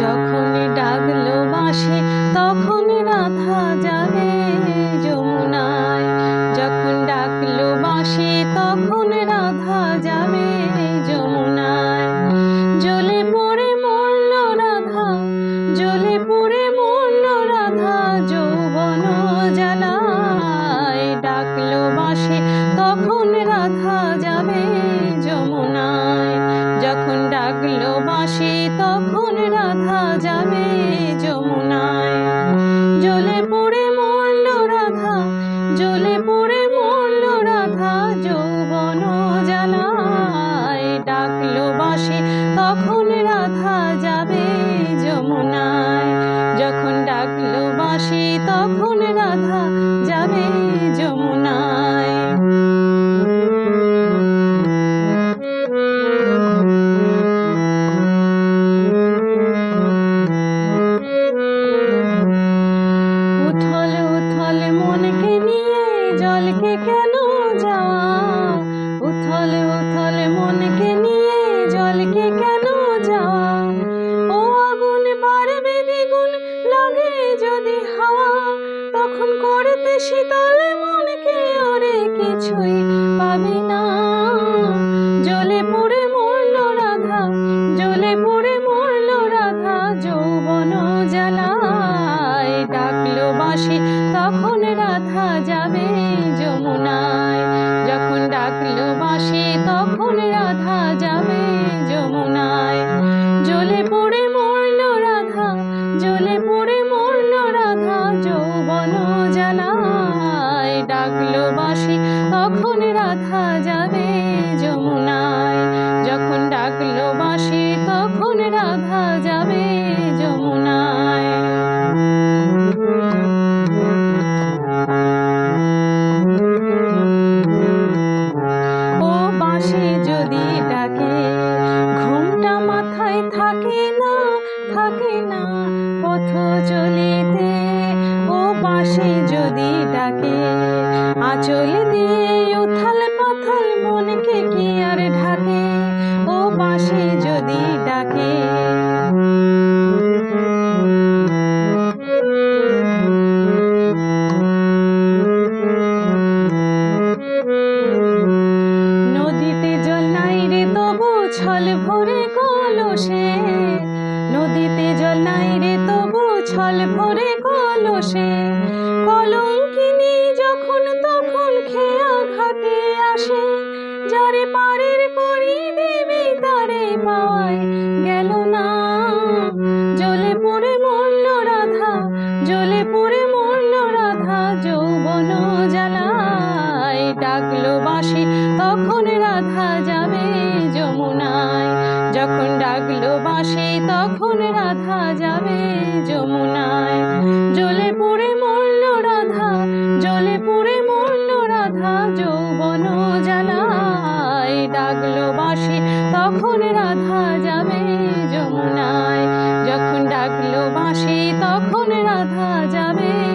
যখন ডাকলো তখন রাধা যমুনায়। যখন ডাকলো তখন রাধা যাবে যমুনায়। জ্বলে পড়ে মরল রাধা, জ্বলে পড়ে মরল রাধা, যৌবন জ্বালায়। ডাকলো বাঁশি, তখন রাধা যাবে যমুনায়। যখন ডাকলো বাঁশি, তখন রাধা যাবে যমুনায়। জলে পড়ে মরল রাধা জলে পড়ে মরল রাধা যৌবন জ্বালায়। ডাকলো বাসে তখন রাধা যাবে যমুনায়। যখন ডাকলো বাসে তখন কিছুই পাবি না। জ্বলে পড়ে মরল রাধা জ্বলে পড়ে মরল রাধা যৌবন জ্বালায়। ডাকলো বাঁশি, তখন রাধা যাবে যমুনায়। যখন ডাকলো বাঁশি, তখন রাধা যাবে যমুনায়। জ্বলে পড়ে মরল রাধা জ্বলে পড়ে মরল রাধা যৌবন জ্বালায়। ডাকলো আঁচল দিয়ে উথাল পাথাল মনকে কি আর ঢাকে? ও বাঁশি যদি ডাকে। নদীতে জল নাই রে তবু ছল ভরে কলসে। নদীতে জল নাই রে তবু ছল ভরে কলসে। কলঙ্কিনী পাওয়ায় গেল না। জ্বলে পড়ে মরল রাধা, জ্বলে পড়ে মরল রাধা, যৌবন জ্বালায় ডাকলো বাঁশি, তখন রাধা যাবে যমুনায়। যখন ডাকলো বাঁশি, তখন রাধা যাবে যমুনায়। ডাকলো বাঁশি তখন রাধা যাবে যমুনায়। যখন ডাকলো বাঁশি তখন রাধা যাবে